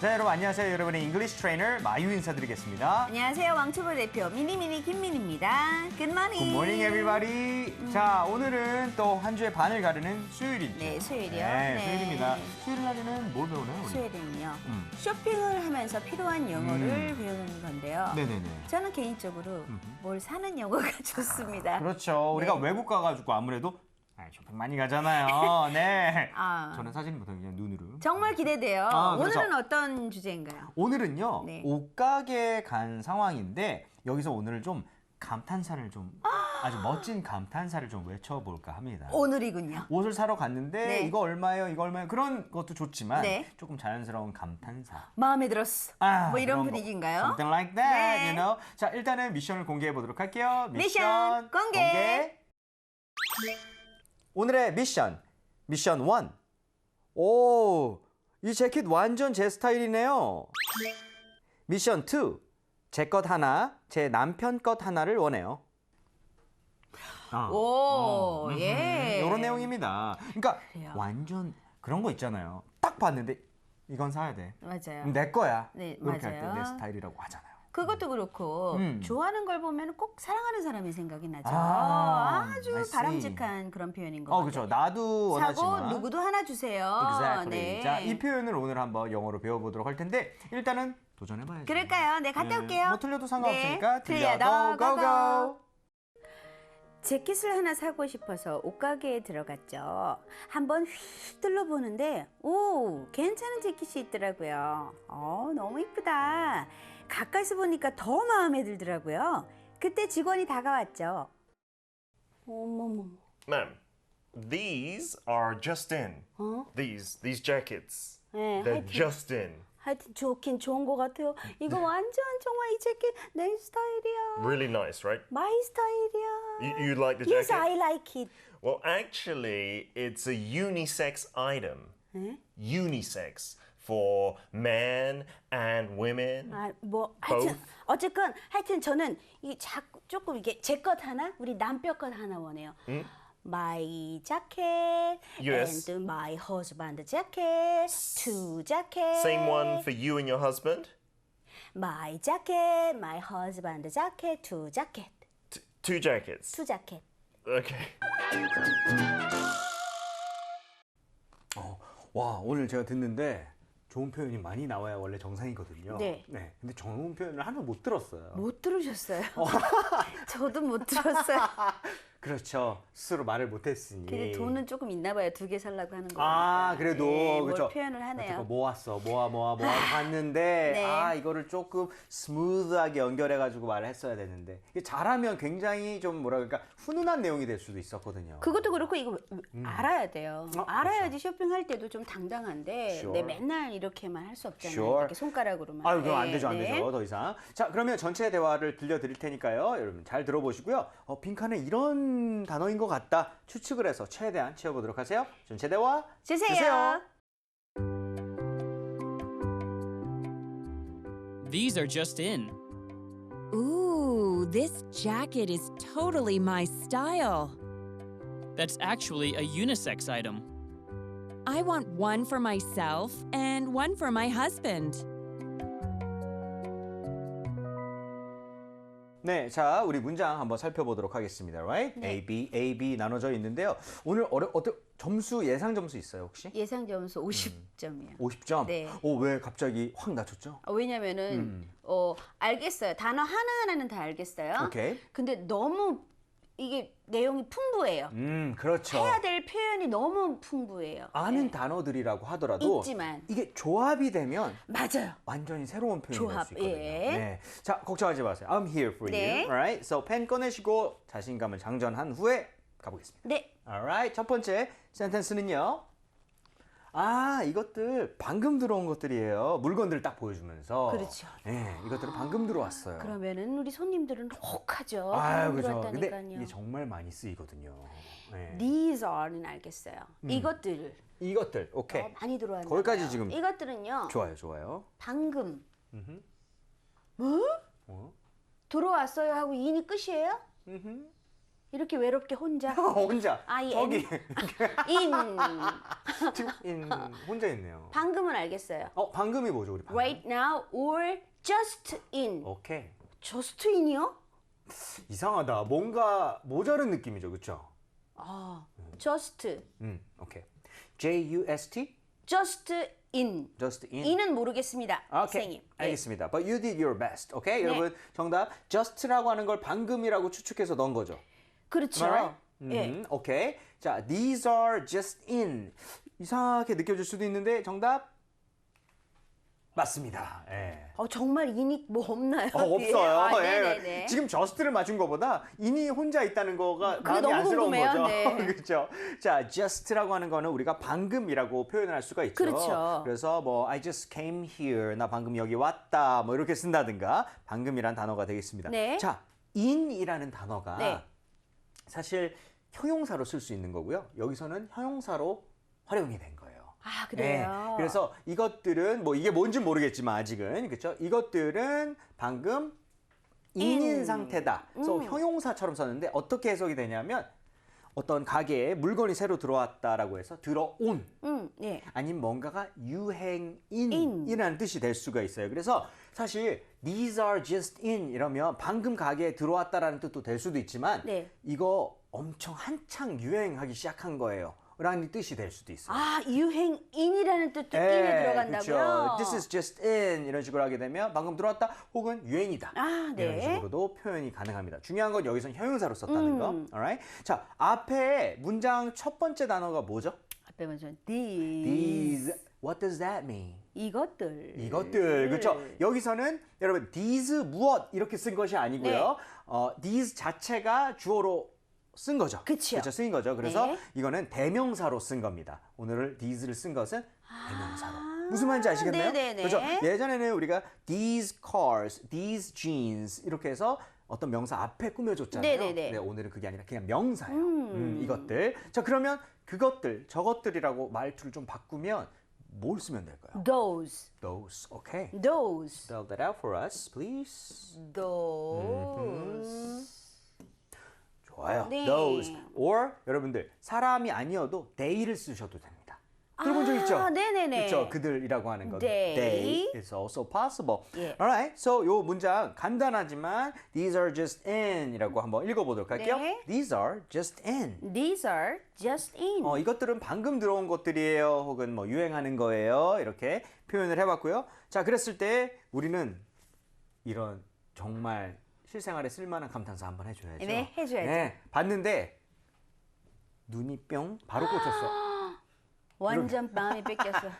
자, 여러분 안녕하세요. 여러분의 잉글리시 트레이너 마유 인사드리겠습니다. 안녕하세요. 왕초보 대표 미니미니 김민입니다. 굿모닝. Good morning, everybody. 자, 오늘은 또 한 주의 반을 가르는 수요일이죠. 네, 수요일이요. 네, 네. 수요일입니다. 수요일 날에는 뭘 배우나요? 우리? 수요일은요. 음. 쇼핑을 하면서 필요한 영어를 배우는 건데요. 네네네. 저는 개인적으로 뭘 사는 영어가 좋습니다. 그렇죠. 우리가 네. 외국 가가지고 아무래도 아, 쇼핑 많이 가잖아요. 네. 아. 저는 못하고 그냥 눈으로. 정말 기대돼요. 아, 그렇죠. 오늘은 어떤 주제인가요? 오늘은요 네. 옷가게 간 상황인데 여기서 오늘 좀 감탄사를 좀 아 주 멋진 감탄사를 좀 외쳐볼까 합니다. 오늘이군요. 옷을 사러 갔는데 네. 이거 얼마예요? 이거 얼마예요? 그런 것도 좋지만 네. 조금 자연스러운 감탄사. 마음에 들었어. 아, 뭐 이런. 분위기인가요? Something like that, 네. you know. 자, 일단은 미션을 공개해 보도록 할게요. 미션 공개. 오늘의 미션. 미션 1. 오, 이 재킷 완전 제 스타일이네요. 미션 2. 제 것 하나, 제 남편 것 하나를 원해요. 아, 오, 예. 이런 내용입니다. 그러니까 그래요. 완전 그런 거 있잖아요. 딱 봤는데 이건 사야 돼. 맞아요. 내 거야. 네, 이렇게 할 때 맞아요. 내 스타일이라고 하잖아요. 그것도 그렇고 음. 좋아하는 걸 보면 꼭 사랑하는 사람이 생각이 나죠. 아, 아, 주. 바람직한 그런 표현인 것 어, 같아요. 그렇죠. 나도 원하지만. 사고 누구도 하나 주세요. Exactly. 네. 자, 이 표현을 오늘 한번 영어로 배워보도록 할 텐데 일단은 도전해봐야죠. 그럴까요? 네, 갔다 네, 올게요. 뭐 틀려도 상관없으니까 네, 들려도 고고. 재킷을 하나 사고 싶어서 옷가게에 들어갔죠. 한번 휙 둘러보는데 오 괜찮은 재킷이 있더라고요. 어 너무 이쁘다. 가까이서 보니까 더 마음에 들더라고요. 그때 직원이 다가왔죠. 어머머. Ma'am, these are just in. 어? These these jackets. 네, They're 하여튼, just in. 하여튼 좋긴 좋은 것 같아요. 이거 완전 정말 이 재킷 내 스타일이야. Really nice, right? 마이 스타일이야. You, you like the Yes, jacket? I like it. Well, actually, it's a unisex item. 네? Unisex for men and women. 아, 뭐 하여튼 Both. 어쨌건 하여튼 저는 이 자꾸 조금 이게 제 것 하나, 우리 남편 것 하나 원해요. My jacket Yes. and my husband jacket, two jacket. Same one for you and your husband. My jacket, my husband jacket, two jacket, T- two jackets. two jacket. Okay. 와, 오늘 제가 듣는데 좋은 표현이 많이 나와야 원래 정상이거든요. 네. 근데 좋은 표현을 하나 못 들었어요. 못 들으셨어요? 저도 못 들었어요. 그렇죠. 스스로 말을 못 했으니. 근데 돈은 조금 있나 봐요. 두 개 살라고 하는 거. 아, 그래도 네, 그렇죠. 뭘 표현을 하네요. 모았어, 모아, 모아, 모아 봤는데 네. 아 이거를 조금 스무드하게 연결해가지고 말을 했어야 되는데 이게 잘하면 굉장히 좀 뭐라 그럴까 훈훈한 내용이 될 수도 있었거든요. 그것도 그렇고 이거 알아야 돼요. 어, 알아야지 쇼핑할 때도 좀 당당한데 Sure. 내 맨날 이렇게만 할 수 없잖아요. Sure. 이렇게 손가락으로만. 아유, 그럼 안 네, 되죠, 안 네. 되죠, 더 이상. 자, 그러면 전체 대화를 들려드릴 테니까요. 여러분 잘 들어보시고요. 어, 빈칸에 이런 단어인 것 같다 추측을 해서 최대한 채워보도록 하세요. 전체 대화 주세요. 주세요. These are just in. Ooh, this jacket is totally my style. That's actually a unisex item. I want one for myself and one for my husband. 네, 자 우리 문장 한번 살펴보도록 하겠습니다. Right? 네. A, B, A, B 나눠져 있는데요. 오늘 어려, 어떤 점수 예상 점수 있어요 혹시? 예상 점수 50점이요. 50점. 네. 오, 왜 갑자기 확 낮췄죠? 왜냐면은 음. 어 알겠어요. 단어 하나 하나는 다 알겠어요. 오케이. 근데 너무 이게 내용이 풍부해요. 음, 그렇죠. 해야 될 표현이 너무 풍부해요. 아는 네. 단어들이라고 하더라도 있지만. 이게 조합이 되면 맞아요. 완전히 새로운 표현이 될 조합, 수 있거든요. 예. 네. 자, 걱정하지 마세요. I'm here for 네. you. Alright? So 펜 꺼내시고 자신감을 장전한 후에 가보겠습니다. 네. Alright. 첫 번째 센텐스는요. 아, 이것들 방금 들어온 것들이에요. 물건들을 딱 보여주면서. 그렇죠. 네, 이것들은 방금 들어왔어요. 그러면은 우리 손님들은 혹하죠. 아유, 방금 그죠. 근데 들어왔다니까요. 이게 정말 많이 쓰이거든요. 네. These are는 알겠어요. 이것들 이것들, 오케이. 어, 많이 들어왔나 음. 거기까지. 지금 이것들은요. 좋아요, 좋아요. 방금 어? 들어왔어요 하고 인이 끝이에요? 음흠. 이렇게 외롭게 혼자 혼자 I 저기 in 지금 인, 혼자 있네요. 방금은 알겠어요. 어 방금이 뭐죠 우리 방금? right now or just in. 오케이. just in이요? 이상하다. 뭔가 모자른 느낌이죠, 그렇죠? 아, just 음, 오케이. J U S T just in. just in. in은 모르겠습니다. 오케이. 선생님. 예. 알겠습니다. But you did your best. 오케이? 네. 여러분 정답 just라고 하는 걸 방금이라고 추측해서 넣은 거죠. 그렇죠. 예. 음, 오케이. 자, these are just in. 이상하게 느껴질 수도 있는데 정답 맞습니다. 예. 어, 정말 인이 뭐 없나요? 어? 없어요. 아, 예. 지금 저스트를 맞춘 것보다 인이 혼자 있다는 거가 그게 마음이 너무 안쓰러운 궁금해요. 거죠. 네. 그렇죠. 자, just라고 하는 거는 우리가 방금이라고 표현할 수가 있죠. 그렇죠. 그래서 뭐 I just came here. 나 방금 여기 왔다. 뭐 이렇게 쓴다든가 방금이란 단어가 되겠습니다. 네. 자, in이라는 단어가 네. 사실 형용사로 쓸 수 있는 거고요. 여기서는 형용사로 활용이 된 거예요. 아, 네, 그래요. 그래서 이것들은 뭐 이게 뭔지 모르겠지만 아직은 그렇죠. 이것들은 방금 인인 인. 상태다. 그래서 음. 형용사처럼 썼는데 어떻게 해석이 되냐면 어떤 가게에 물건이 새로 들어왔다라고 해서 들어온 음, 예. 아니면 뭔가가 유행인이라는 뜻이 될 수가 있어요. 그래서 사실 these are just in 이러면 방금 가게에 들어왔다라는 뜻도 될 수도 있지만 네. 이거 엄청 한창 유행하기 시작한 거예요. 라는 뜻이 될 수도 있어요. 아, 유행인이라는 뜻도 예, 인에 들어간다고요? 그렇죠. This is just in 이런 식으로 하게 되면 방금 들어왔다 혹은 유행이다. 아, 네. 이런 식으로도 표현이 가능합니다. 중요한 건 여기서 형용사로 썼다는 음. 거. Alright? 자, 앞에 문장 첫 번째 단어가 뭐죠? 앞에 먼저 these. These. What does that mean? 이것들. 이것들 그렇죠. 네. 여기서는 여러분 these 무엇 이렇게 쓴 것이 아니고요. 네. 어, these 자체가 주어로 쓴 거죠. 그쵸. 그렇죠. 쓰인 거죠. 그래서 네. 이거는 대명사로 쓴 겁니다. 오늘 these를 쓴 것은 대명사로. 무슨 말인지 아시겠나요? 네네네. 그렇죠. 예전에는 우리가 these cars, these jeans 이렇게 해서 어떤 명사 앞에 꾸며줬잖아요. 네네네. 네, 오늘은 그게 아니라 그냥 명사예요. 음. 음, 이것들. 자 그러면 그것들, 저것들이라고 말투를 좀 바꾸면 뭘 쓰면 될까요? those. Those. Okay. those. Spell that out for us, please. those. 좋 아요. 네. Those. Or 여러분들 사람이 아니어도 they를 쓰셔도 됩니다. 들어본 적 있죠? 아, 네네네. 그렇죠. 그들이라고 하는 거. They. They is also possible. 예. Alright. So 요 문장 간단하지만 these are just in이라고 한번 읽어보도록 할게요. 네. These are just in. These are just in. 어, 이것들은 방금 들어온 것들이에요. 혹은 뭐 유행하는 거예요. 이렇게 표현을 해봤고요. 자, 그랬을 때 우리는 이런 정말 실생활에 쓸만한 감탄사 한번 해줘야죠. 네, 해줘야죠. 네, 봤는데 눈이 뿅 바로 꽂혔어. 완전 마음이 뺏겼어.